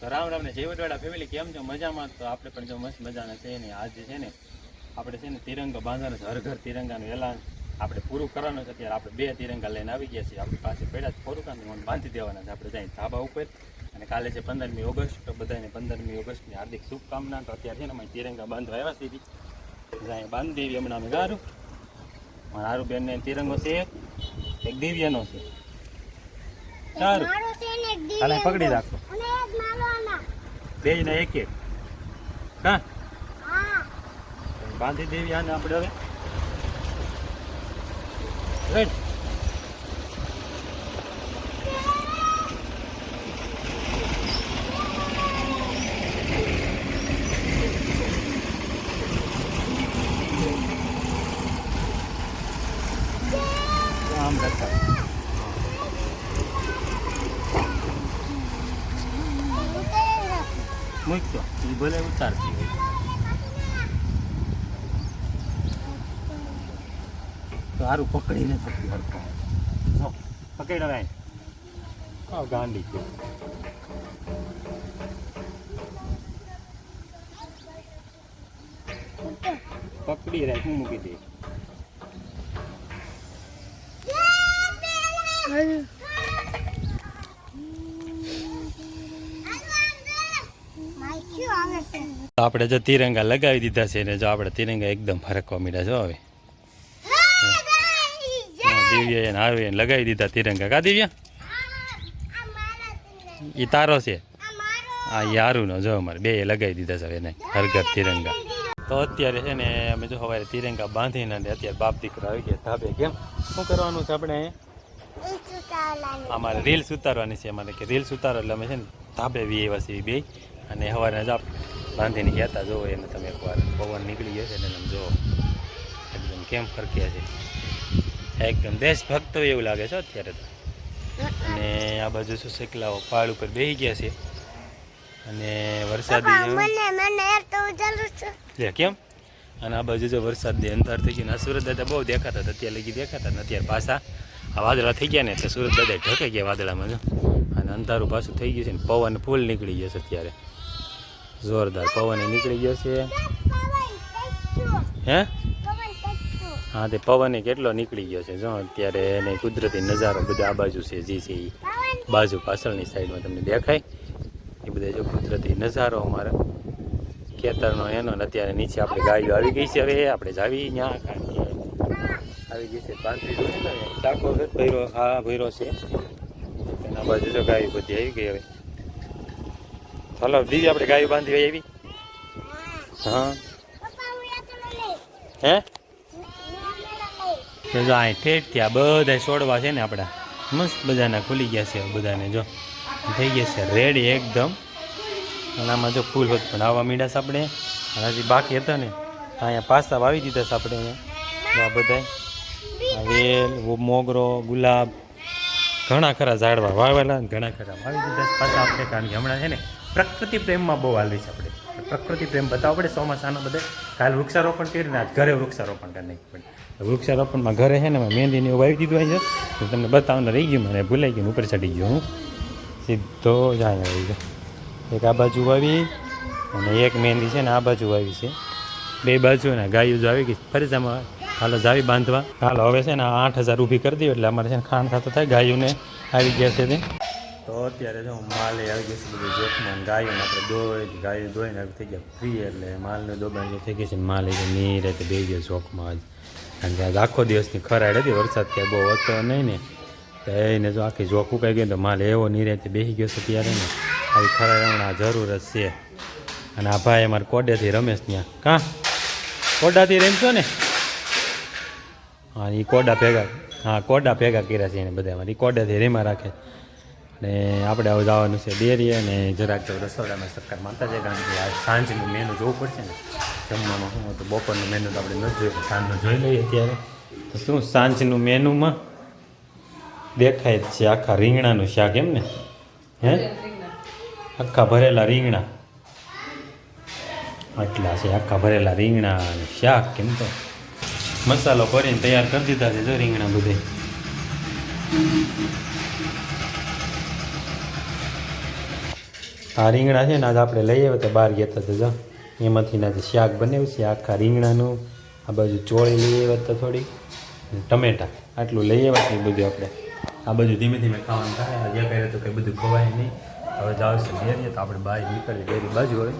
તો રામ રામ ને જયવટવાડા ફેમિલી કેમ છો? મજામાં? તો આપણે પણ જો મસ્ત મજાના છે ને આજે છે ને આપણે છે ને તિરંગો બાંધવાનો છે હર ઘર તિરંગાનું એલાન આપણે પૂરું કરવાનું છે અત્યારે આપણે બે તિરંગા લઈને આવી ગયા છીએ. આપણી પાસે પડ્યા જ થોડુંક આને મને બાંધી દેવાના છે. આપણે જાય ધાબા ઉપર અને કાલે છે પંદરમી ઓગસ્ટ તો બધાને પંદરમી ઓગસ્ટની હાર્દિક શુભકામના. તો અત્યારે છે ને અમે તિરંગા બાંધવા આવ્યા છીએ જાય બાંધી દેવી હમણાં અમે ગારું. મારા હારું બેનને તિરંગો છે એક, દિવ્યનો છે. સારું મારો છે ને એક દિવ્ય હાલે પકડી રાખો. અને બે ને એક. એક હા. બાંધી દેવી આને આપણે હવે. Right. આમ કરતા મૂકજો એ ભલે ઉતારતી હોય. તો સારું પકડીને થતી હરખો. જો પકડ હા ગાંડી છે. પકડી રાખ હું મૂકી દઈશ. આપણે જો તિરંગા લગાવી દીધા છે ને જો આપણે તિરંગા એકદમ ફરકવા મીડા છો હવે. દિવ્યા એને એને લગાવી દીધા તિરંગા. કા દિવ્યા? એ તારો છે? આ યારું હારુંનો જો અમારે. બે લગાવી દીધા છે એને હર ઘર તિરંગા. તો અત્યારે છે ને અમે જો સવારે તિરંગા બાંધીને અત્યારે બાપ દીકરા આવી ગયા ધાબે. કેમ? શું કરવાનું છે આપણે? અમારે રીલ્સ ઉતારવાની છે. અમારે કે રીલ્સ ઉતારો એટલે અમે છે ને ધાબે વી એવા છે બે અને સવારે જ આપ બાંધીને ગયા હતા જોવો એને તમે એકવાર પવન નીકળી ગયો છે ને તમે જોવો એકદમ કેમ ફરક્યા છે. એકદમ દેશભક્ત હોય એવું લાગે છે અત્યારે તો. અને આ બાજુ શું શેકલાઓ પહાડ ઉપર બેસી ગયા છે. અને વરસાદી કેમ? અને આ બાજુ જો વરસાદની અંધાર થઈ ગયું સુરત દાદા બહુ દેખાતા હતા અત્યારે લગી દેખાતા ને અત્યારે પાછા આ વાદળા થઈ ગયા ને એટલે સુરત દાદા ઢકે ગયા વાદળામાં જો. અને અંધારું પાછું થઈ ગયું છે ને પવન ફૂલ નીકળી ગયો છે અત્યારે. જોરદાર પવન નીકળી ગયો છે. હે? હા, તે પવન કેટલો નીકળી ગયો છે. જો, અત્યારે એને કુદરતી નજારો બધા આ બાજુ છે, જે છે એ બાજુ પાછળની સાઈડમાં તમને દેખાય. એ બધા જો કુદરતી નજારો અમારા ખેતરનો એનો અત્યારે નીચે આપણે ગાયો આવી ગઈ છે. હવે આપણે જાવી ત્યાં કારણ આવી ગઈ છે જોઈએ ચાકો ભૈરો હા ભૈરો છે. એના બાજુ જો ગાયો બધી આવી ગઈ હવે. ચાલો દીદી આપણે ગાયો બાંધી આવી. હા. હે? અહીં ઠેઠ ત્યાં બધા છોડવા છે ને આપણા. મસ્ત બધાના ખુલી ગયા છે બધાને, જો. થઈ ગયા છે રેડી એકદમ. અને આમાં જો ફૂલ હોત પણ આવવા મીડા છે આપણે. હજી બાકી હતા ને અહીંયા પાસ્તા વાવી દીધા છે આપણે અહીંયા. આ બધા વેલ, મોગરો, ગુલાબ. ઘણા ખરા ઝાડવા વાવેલા ઘણા ખરા વાવી દીધા પાછા આપણે કારણ કે હમણાં છે ને પ્રકૃતિ પ્રેમમાં બહુ હાલવી છે આપણે. પ્રકૃતિ પ્રેમ બતાવવો પડે, ચોમાસાનો બધે. કાલ વૃક્ષારોપણ કરીને આજ ઘરે વૃક્ષારોપણ કરી નાખી પડે વૃક્ષારોપણમાં ઘરે છે ને મહેંદીને એવું વાવી દીધું હોય છે તમને બતાવવાનું રહી ગયું, મને ભૂલાઈ ગયું ઉપર ચડી ગયો હું. સીધો જાય આવી ગયો. એક આ બાજુ વાવી અને એક મહેંદી છે ને આ બાજુ વાવી છે. બે બાજુ ને ગાયું જો આવી ગઈ ફરીજામાં હાલો જાવી બાંધવા. હાલો હવે છે ને આઠ હજાર ઊભી કરી દઈએ એટલે અમારે છે ને ખાણ ખાતું થાય ગાયુંને આવી ગયા છે તે. તો અત્યારે જો માલ આવી ગયો છે બધું જોખમાં ગાયું આપણે દોઈ ગાયું દોઈને આવી થઈ ગયા ફ્રી એટલે માલને દોબાણ થઈ ગઈ છે ને માલ એ ની રીતે બે ગયો જોખમાં જ કારણ કે આજ આખો દિવસની ખરાડ હતી વરસાદ ક્યાં બહુ હતો નહીં ને. તો એને જો આખી જોખ ઉકાઈ ગયો તો માલ એવો ની રીતે બેસી ગયો છે ત્યારે ને. આવી ખરાડ હમણાં જરૂર જ છે. અને આ ભાઈ અમારે કોડેથી રમેશ ત્યાં. કાં? કોડાથી રમશો ને? હા એ કોડા ભેગા હા, કોડા ભેગા કર્યા છે એને બધા અમારે એ કોડાથી રેમાં રાખે. અને આપણે હવે જવાનું છે ડેરી અને જરાક જો રસોડામાં સરકાર માનતા છે કારણ કે આ સાંજનું મેનુ જોવું પડશે ને. જમવામાં શું હતું? બપોરનું મેનુ તો આપણે નથી જોયું સાંજનું જોઈ લઈએ અત્યારે. તો શું સાંજનું મેનુમાં દેખાય જ છે આખા રીંગણાનું શાક એમ ને? હે? આખા ભરેલા રીંગણા. આટલા છે આખા ભરેલા રીંગણા અને શાક કેમ તો. મસાલો કરીને તૈયાર કરી દીધા છે જો રીંગણા બધે. આ રીંગણા છે ને આજ આપણે લઈ આવ્યા તો બહાર ગયા હતા જો. એમાંથી ના શાક બનાવ્યું છે, આખા રીંગણાનું. આ બાજુ ચોળી લઈ આવ્યા હતા થોડી. ટમેટા, આટલું લઈ આવ્યા છે બધું આપણે. આ બધું ધીમે ધીમે ખાવાનું થાય જે કરે તો કંઈ બધું ખવાય નહીં. હવે જાવ છે તો આપણે બહાર નીકળીએ, ડેરી બાજુ હોય.